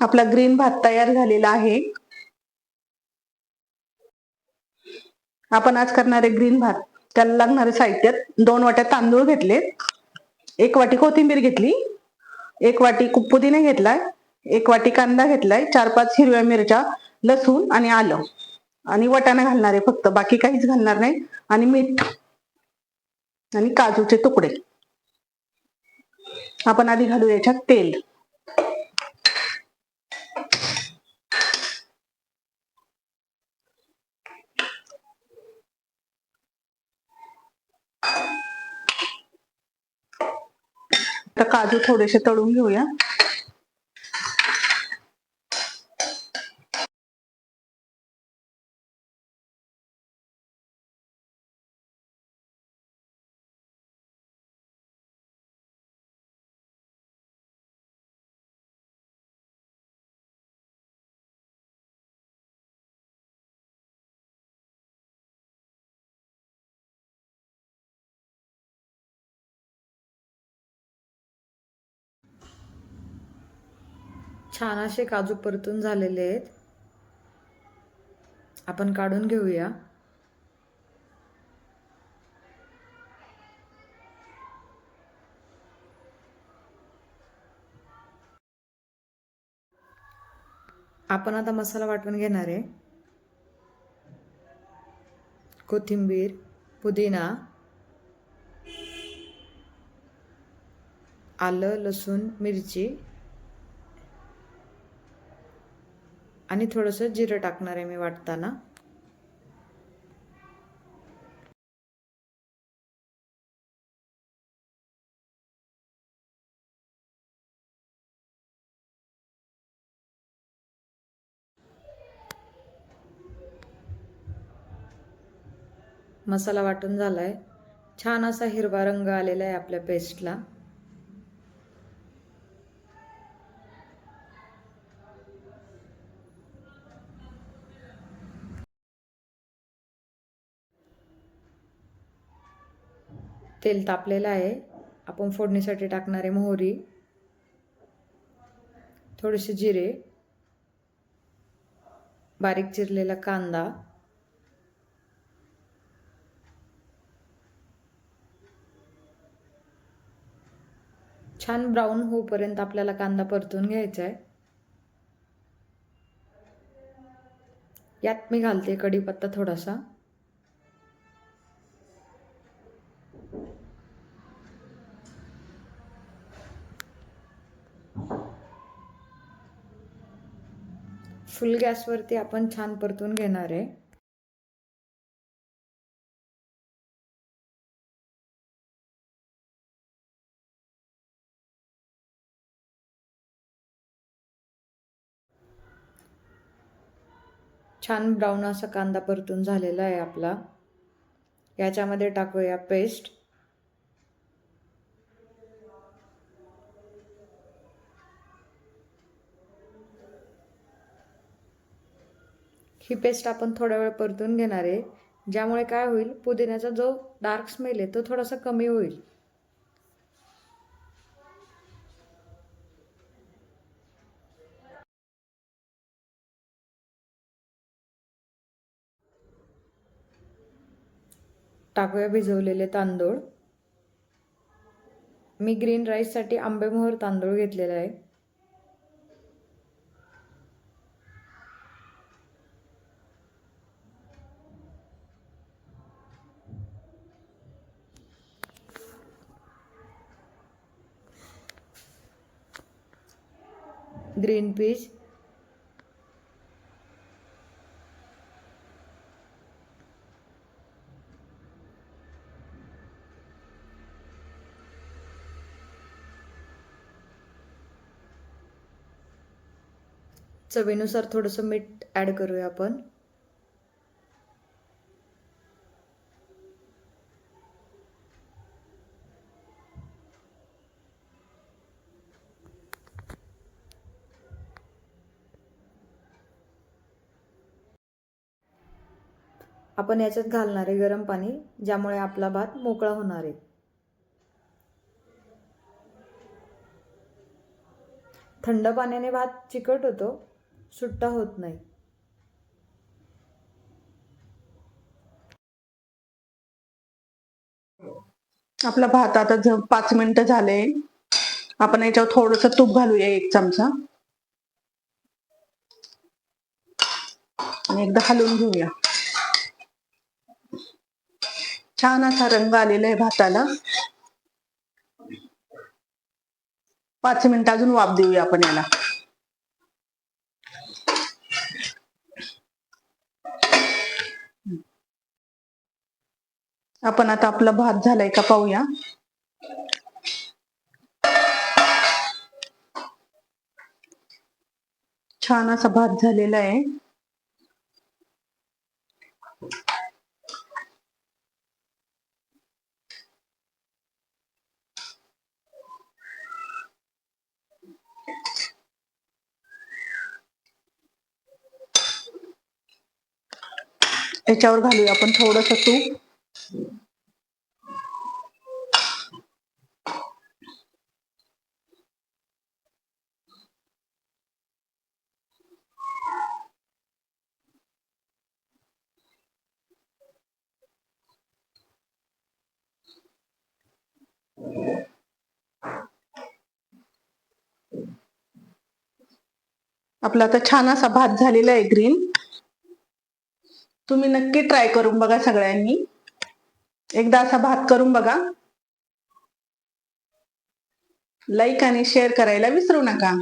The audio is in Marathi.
आपला ग्रीन भात तयार झालेला आहे. आपण आज करणारे ग्रीन भात त्याला लागणारे साहित्य दोन वाट्या तांदूळ घेतले एक वाटी कोथिंबीर घेतली. एक वाटी कु- घेतलाय. एक वाटी कांदा घेतलाय. चार पाच हिरव्या मिरच्या लसूण आणि आलं. आणि वटाणा घालणार आहे फक्त. बाकी काहीच घालणार नाही. आणि मीठ आणि काजूचे तुकडे. आपण आधी घालू याच्यात तेल. आता काजू थोडेसे तळून घेऊया. छान असे काजू परतून झालेले आहेत. आपण काढून घेऊया. आपण आता मसाला वाटून घेणार आहे. कोथिंबीर पुदिना आलं लसूण मिरची आणि थोडंसं जिरं टाकणार आहे मी वाटताना. मसाला वाटून झालाय. छान असा हिरवा रंग आलेला आहे आपल्या पेस्टला तेल तापलेलं आहे. आपण फोडणीसाठी टाकणारे मोहरी थोडेसे जिरे बारीक चिरलेला कांदा छान ब्राऊन होऊपर्यंत आपल्याला कांदा परतून घ्यायचा आहे यात मी घालते कढीपत्ता थोडासा. फुल गॅसवरती आपण छान परतून घेणार आहे. छान ब्राऊन असा कांदा परतून झालेला आहे आपला. याच्यामध्ये टाकूया पेस्ट. ही पेस्ट आपण थोडा वेळ परतून घेणार आहे. ज्यामुळे काय होईल? पुदिन्याचा जो डार्क स्मेल आहे तो थोडासा कमी होईल. टाकूया भिजवलेले तांदूळ. मी ग्रीन राईससाठी आंबेमोहर तांदूळ घेतलेला आहे. ग्रीन पीस चवीनुसार थोडंसं मीठ ॲड करूया आपण. आपण याच्यात घालणार आहे गरम पाणी ज्यामुळे आपला भात मोकळा होणार आहे. थंड पाण्याने भात चिकट होतो सुट्टा होत नाही. आपला भात आता पाच मिनिटं झाले आपण याच्यावर थोडस तूप घालूया एक चमचा. आणि एकदा हलवून घेऊया. छान असा रंग आलेला आहे भाताला. पाच मिनिट अजून वाफ देऊया आपण याला. आपण आता आपला भात झालाय का पाहूया. छान असा भात झालेला आहे. याच्यावर घालूया आपण थोडस तूप. आपला आता छान असा भात झालेला आहे ग्रीन. तुम्ही नक्की ट्राय करून बघा सगळ्यांनी. एकदा असा भात करून बघा. लाईक आणि शेअर करायला विसरू नका.